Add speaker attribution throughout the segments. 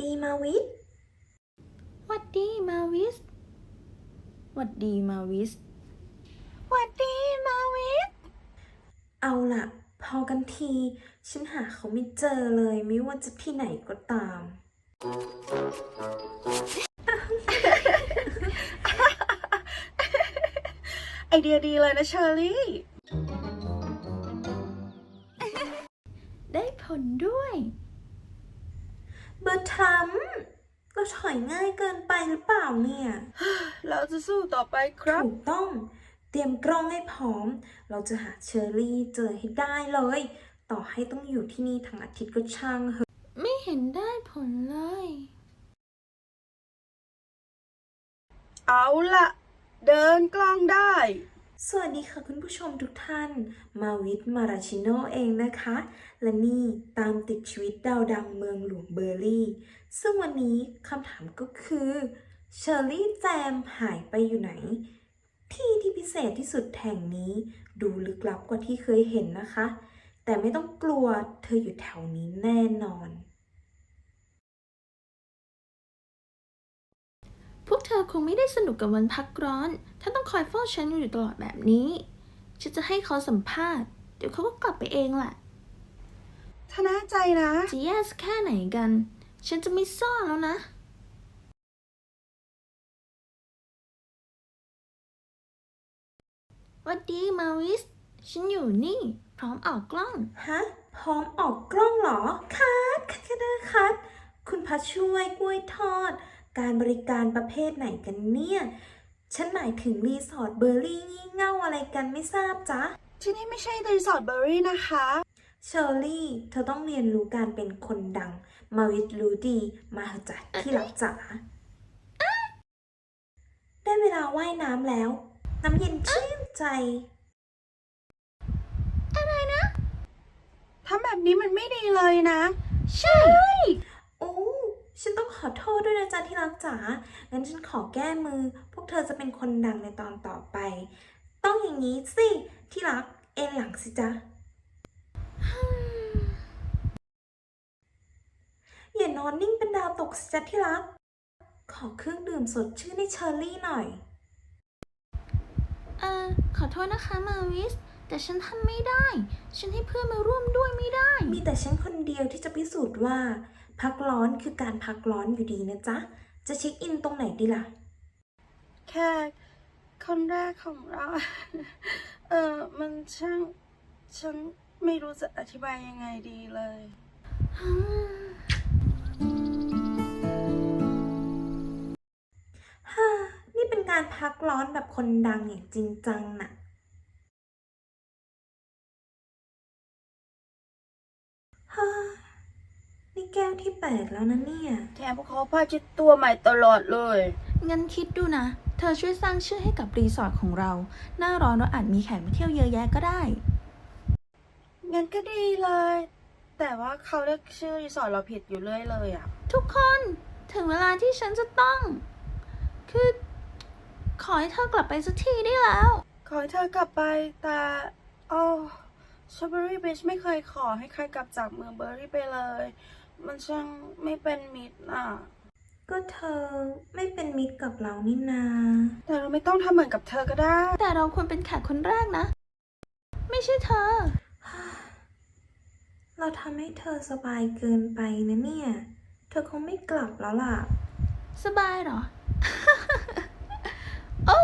Speaker 1: ดีมาวิท
Speaker 2: หวัดดีมาวิสหวัดดีมาวิส
Speaker 3: หวัดดีมาวิท
Speaker 1: เอาล่ะพอกันที ฉันหาเขาไม่เจอเลยไม่ว่าจะที่ไหนก็ตาม
Speaker 3: ไอเดียดีเลยนะเชอรี่
Speaker 2: ได้ผลด้วย
Speaker 1: เบอร์ทรัมป์เราถอยง่ายเกินไปหรือเปล่าเนี่ย
Speaker 3: เราจะสู้ต่อไปครับ
Speaker 1: ถูกต้อง เตรียมกล้องให้พร้อม เราจะหาเชอรี่เจอให้ได้เลย ต่อให้ต้องอยู่ที่นี่ทั้งอาทิตย์ก็ช่างเหอะ
Speaker 2: ไม่เห็นได้ผลเลย
Speaker 3: เอาละเดินกล้องได้
Speaker 1: สวัสดีค่ะคุณผู้ชมทุกท่าน มาวิทมาราชิโนเองนะคะ และนี่ตามติดชีวิตดาวดังเมืองหลวงเบอร์ลี่ ซึ่งวันนี้คำถามก็คือเชอร์รี่แจมหายไปอยู่ไหน ที่ที่พิเศษที่สุดแห่งนี้ดูลึกลับกว่าที่เคยเห็นนะคะ แต่ไม่ต้องกลัวเธออยู่แถวนี้แน่นอน
Speaker 2: เธอคงไม่ได้สนุกกับวันพักร้อน ถ้าต้องคอยเฝ้าฉันอยู่ตลอดแบบนี้ ฉันจะให้เขาสัมภาษณ์ เดี๋ยวเขาก็กลับไปเองแหละ
Speaker 3: ถ้าแน่ใจนะ
Speaker 2: จะแย่สักแค่ไหนกัน ฉันจะไม่ซ่อนแล้วนะหวัดดีมาวิส ฉันอยู่นี่ พร้อมออกกล้อง
Speaker 1: ฮะ พร้อมออกกล้องเหรอ คัดคัดคัดคัดคุณพัชช่วยกล้วยทอด การบริการประเภทไหนกันเนี่ย ฉันหมายถึงรีสอร์ทเบอร์รี่งี่เง่าอะไรกันไม่ทราบจ๊ะ
Speaker 3: ที่นี่ไม่ใช่รีสอร์ทเบอร์รี่นะคะ
Speaker 1: เชอร์รี่ เธอต้องเรียนรู้การเป็นคนดัง มาวิทรู้ดี มาเถอะจ้ะที่รักจ๋า ได้เวลาว่ายน้ำแล้ว น้ำเย็นชื่นใจ
Speaker 3: ทำแบบนี้มันไม่ดีเลยนะ
Speaker 2: ใช่
Speaker 1: โอ้ ฉันต้องขอโทษด้วยนะจ๊ะที่รักจ๋า งั้นฉันขอแก้มือ พวกเธอจะเป็นคนดังในตอนต่อไป ต้องอย่างนี้สิ ที่รัก เอ็นหลังสิจ๊ะ อย่านอนนิ่งเป็นดาวตกสิจ๊ะที่รัก ขอเครื่องดื่มสดชื่นให้เชอร์รี่หน่อย
Speaker 2: เอ่อขอโทษนะคะมาวิส แต่ฉันทำไม่ได้ ฉันให้เพื่อนมาร่วมด้วยไม่ได้
Speaker 1: มีแต่ฉันคนเดียวที่จะพิสูจน์ว่า พักร้อนคือการพักร้อนอยู่ดีนะจ๊ะ จะเช็คอินตรงไหนดีล่ะ
Speaker 3: แค่คนแรกของเรา เออมันช่างฉันไม่รู้จะอธิบายยังไงดีเลย
Speaker 1: ฮ่า นี่เป็นการพักร้อนแบบคนดังอย่างจริงจังน่ะ ฮ่า นี่ แก้วที่แปดแล้วนะเนี่ย
Speaker 3: แถมพวกเขาผ้าเช็ดตัวใหม่ตลอดเลย
Speaker 2: งั้นคิดดูนะ เธอช่วยสร้างชื่อให้กับรีสอร์ทของเรา หน้าร้อนเราอาจมีแขกมาเที่ยวเยอะแยะก็ได้
Speaker 3: งั้นก็ดีเลย แต่ว่าเขาเรียกชื่อรีสอร์ทเราผิดอยู่เรื่อยเลยอะ
Speaker 2: ทุกคนถึงเวลาที่ฉันจะต้อง คือ ขอให้เธอกลับไปสักทีได้แล้ว
Speaker 3: ขอให้เธอกลับไปแต่โอ้ชอเบอรี่บิชไม่เคยขอให้ใครกลับจากเมืองเบอร์รี่ไปเลย มันช่างไม่เป็นมิตรอะ
Speaker 1: ก็เธอไม่เป็นมิตรกับเรานี่นา
Speaker 3: แต่เราไม่ต้องทำเหมือนกับเธอก็ได้
Speaker 2: แต่เราควรเป็นแขกคนแรกนะ ไม่ใช่เธอ
Speaker 1: เราทำให้เธอสบายเกินไปนะเนี่ย เธอคงไม่กลับแล้วล่ะ
Speaker 2: สบายเหรอ โอ้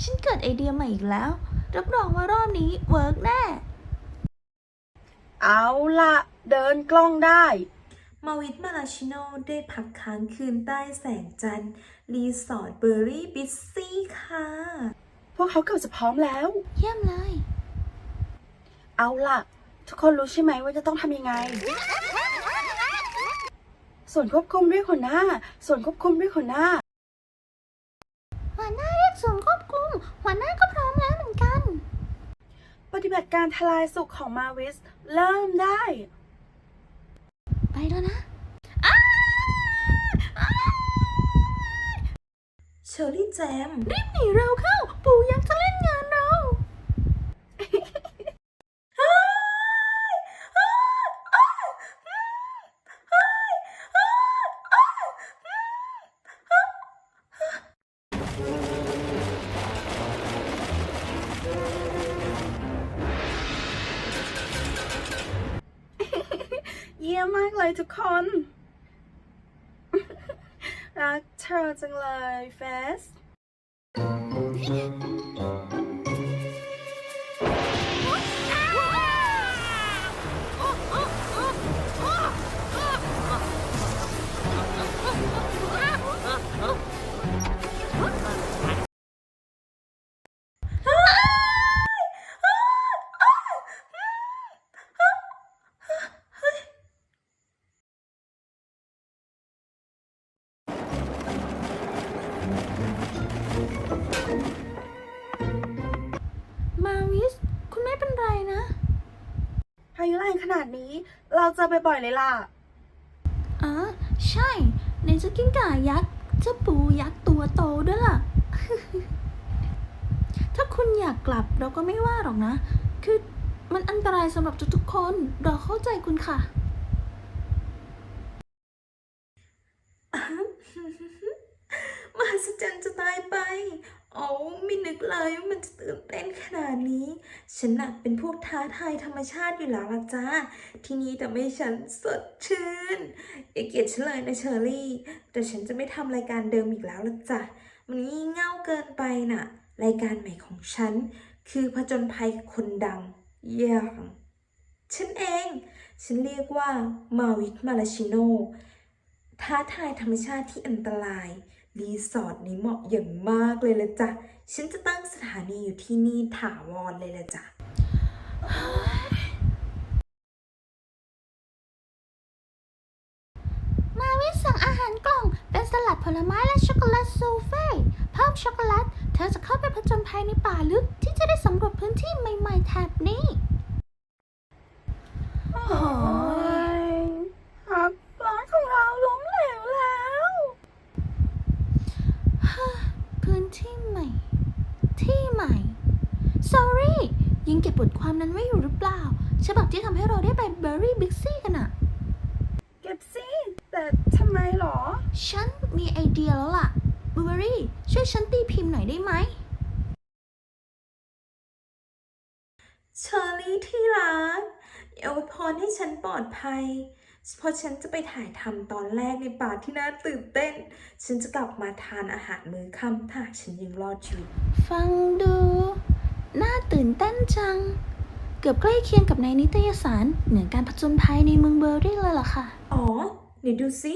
Speaker 2: ฉันเกิดไอเดียใหม่อีกแล้ว รับรองว่ารอบนี้เวิร์กแน่
Speaker 3: เอาละเดินกล้องได้
Speaker 1: มาวิทมาราชิโนได้พักค้างคืนใต้แสงจันทร์รีสอร์ทเบอร์รี่บิสซี่ค่ะ
Speaker 3: พวกเขาเกือบจะพร้อมแล้ว
Speaker 2: เยี่ยมเลย
Speaker 3: เอาล่ะ ทุกคนรู้ใช่ไหมว่าจะต้องทำยังไง ส่วนควบคุมด้วยหัวหน้า ส่วนควบคุมด้วยหัวหน้า
Speaker 2: หัวหน้าเรียกศูนย์ควบคุม หัวหน้าก็พร้อมแล้วเหมือนกัน
Speaker 3: ปฏิบัติการทลายสุขของมาวิส เริ่มได้
Speaker 2: ไปแล้วนะ
Speaker 1: เชอรี่แจม
Speaker 2: รีบหนีเร็วเข้า ปู่ยักษ์จะเล่
Speaker 3: เลยทุกคน รักเธอจังเลยเฟส
Speaker 2: มาวิส คุณไม่เป็นไรนะ
Speaker 3: พายุแรงขนาดนี้ เราเจอบ่อยๆเลยล่ะ
Speaker 2: อ๋อ ใช่ ในจะกิ้งก่ายักษ์เจ้าปูยักษ์ตัวโตด้วยล่ะ ถ้าคุณอยากกลับเราก็ไม่ว่าหรอกนะ คือมันอันตรายสำหรับทุกๆคน เราเข้าใจคุณค่ะ
Speaker 1: มหัศจรรย์จะตายไป โอ้ไม่นึกเลยว่ามันจะตื่นเต้นขนาดนี้ ฉันน่ะเป็นพวกท้าทายธรรมชาติอยู่แล้วละจ้า ที่นี่ทำให้ฉันสดชื่น อย่าเกลียดฉันเลยนะเชอรี่ แต่ฉันจะไม่ทำรายการเดิมอีกแล้วละจ้ะ มันงี่เง่าเกินไปน่ะ รายการใหม่ของฉัน คือผจญภัยคนดังอย่างฉันเอง ฉันเรียกว่ามาวิทมาลาชิโนท้าทายธรรมชาติที่อันตราย รีสอร์ทนี้เหมาะอย่างมากเลยละจ้ะ ฉันจะตั้งสถานีอยู่ที่นี่ถาวรเลยละจ้ะ
Speaker 2: มาวิสั่งอาหารกล่อง เป็นสลัดผลไม้และช็อกโกแลตซูเฟ่เพิ่มช็อกโกแลต เธอจะเข้าไปผจญภัยในป่าลึกที่จะได้สำรวจพื้นที่ใหม่ๆแถบนี้
Speaker 3: โอ้ยฮับร้านของเราล้มเหลวแล้ว
Speaker 2: พื้นที่ใหม่ ที่ใหม่ sorry ยังเก็บบทความนั้นไว้อยู่หรือเปล่า ฉบับที่ทำ ให้เราได้ไปเบอร์รี่บิ๊กซี่กันอะ
Speaker 3: เก็บสิแต่ทำไมหรอ
Speaker 2: ฉันมีไอเดียแล้วล่ะบลูเบอรี่ช่วยฉันตีพิมพ์หน่อยได้ไหม
Speaker 1: เชอรี่ที่รักอย่าอวยพรให้ฉันปลอดภัย เพราะฉันจะไปถ่ายทำตอนแรกในป่าที่น่าตื่นเต้น ฉันจะกลับมาทานอาหารมื้อค่ำถ้าหากฉันยังรอดชีวิต
Speaker 2: ฟังดู น่าตื่นเต้นจัง เกือบใกล้เคียงกับในนิตยสาร เหมือนการผจญภัยในเมืองเบอร์รี่เลยล่ะค่ะ
Speaker 1: อ๋อเดี๋ยวดูสิ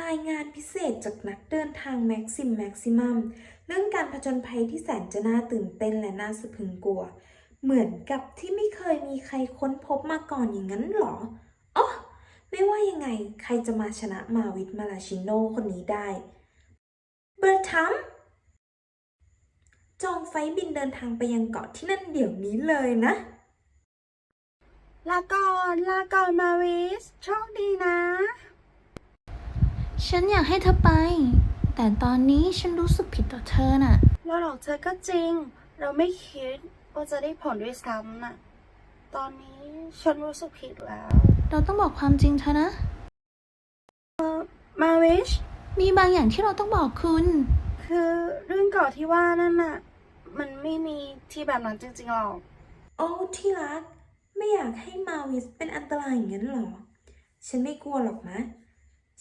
Speaker 1: รายงานพิเศษจากนักเดินทางแม็กซิมแม็กซิมัมเรื่องการผจญภัยที่แสนจะน่าตื่นเต้นและน่าสะพรึงกลัว เหมือนกับที่ไม่เคยมีใครค้นพบมาก่อนอย่างนั้นหรออ๋อไม่ว่ายังไงใครจะมาชนะมาวิทมาลาชิโนคนนี้ได้ เบอร์ทัม จองไฟล์บินเดินทางไปยังเกาะที่นั่นเดี๋ยวนี้เลยนะ
Speaker 3: ลาก่อนลาก่อนมาวิส โชคดีนะ
Speaker 2: ฉันอยากให้เธอไป แต่ตอนนี้ฉันรู้สึกผิดต่อเธอน่ะ
Speaker 3: เราหลอกเธอก็จริง เราไม่คิดว่าจะได้ผลด้วยซ้ำน่ะ ตอนนี้ฉันรู้สึกผิดแล้ว
Speaker 2: เราต้องบอกความจริงเธอนะ
Speaker 3: มาวิช
Speaker 2: มีบางอย่างที่เราต้องบอกคุณ
Speaker 3: คือเรื่องเก่าที่ว่านั่นน่ะ มันไม่มีที่แบบนั้นจริงๆหรอก
Speaker 1: โอ้ที่รัก ไม่อยากให้มาวิสเป็นอันตรายอย่างนั้นหรอ ฉันไม่กลัวหรอกนะ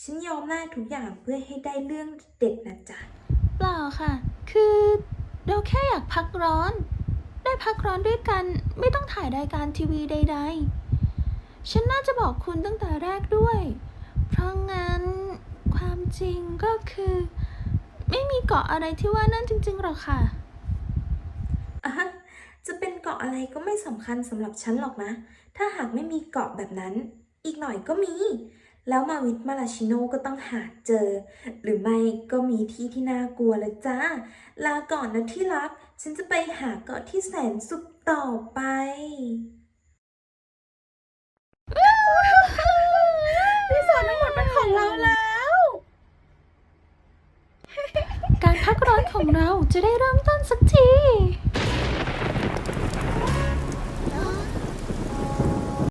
Speaker 1: ฉันยอมได้ทุกอย่างเพื่อให้ได้เรื่องเด็ดนะจ๊ะ
Speaker 2: เปล่าค่ะ คือเราแค่อยากพักร้อน ได้พักร้อนด้วยกันไม่ต้องถ่ายรายการทีวีใด ๆ ฉันน่าจะบอกคุณตั้งแต่แรกด้วย เพราะงั้นความจริงก็คือ ไม่มีเกาะอะไรที่ว่านั่นจริงๆหรอกค่ะ
Speaker 1: อะ จะเป็นเกาะอะไรก็ไม่สำคัญสำหรับฉันหรอกนะ ถ้าหากไม่มีเกาะแบบนั้น อีกหน่อยก็มี แล้วมาวิทมาลาชิโนก็ต้องหาเจอ หรือไม่ก็มีที่ที่น่ากลัวล้วจ้า ลาก่อนนะที่รัก ฉันจะไปหาเกาะที่แสนสุขต่อไป
Speaker 3: ที่สอนทั้งหมดเป็นของเราแล้ว
Speaker 2: การพักร้อนของเราจะได้เริ่มต้นสักที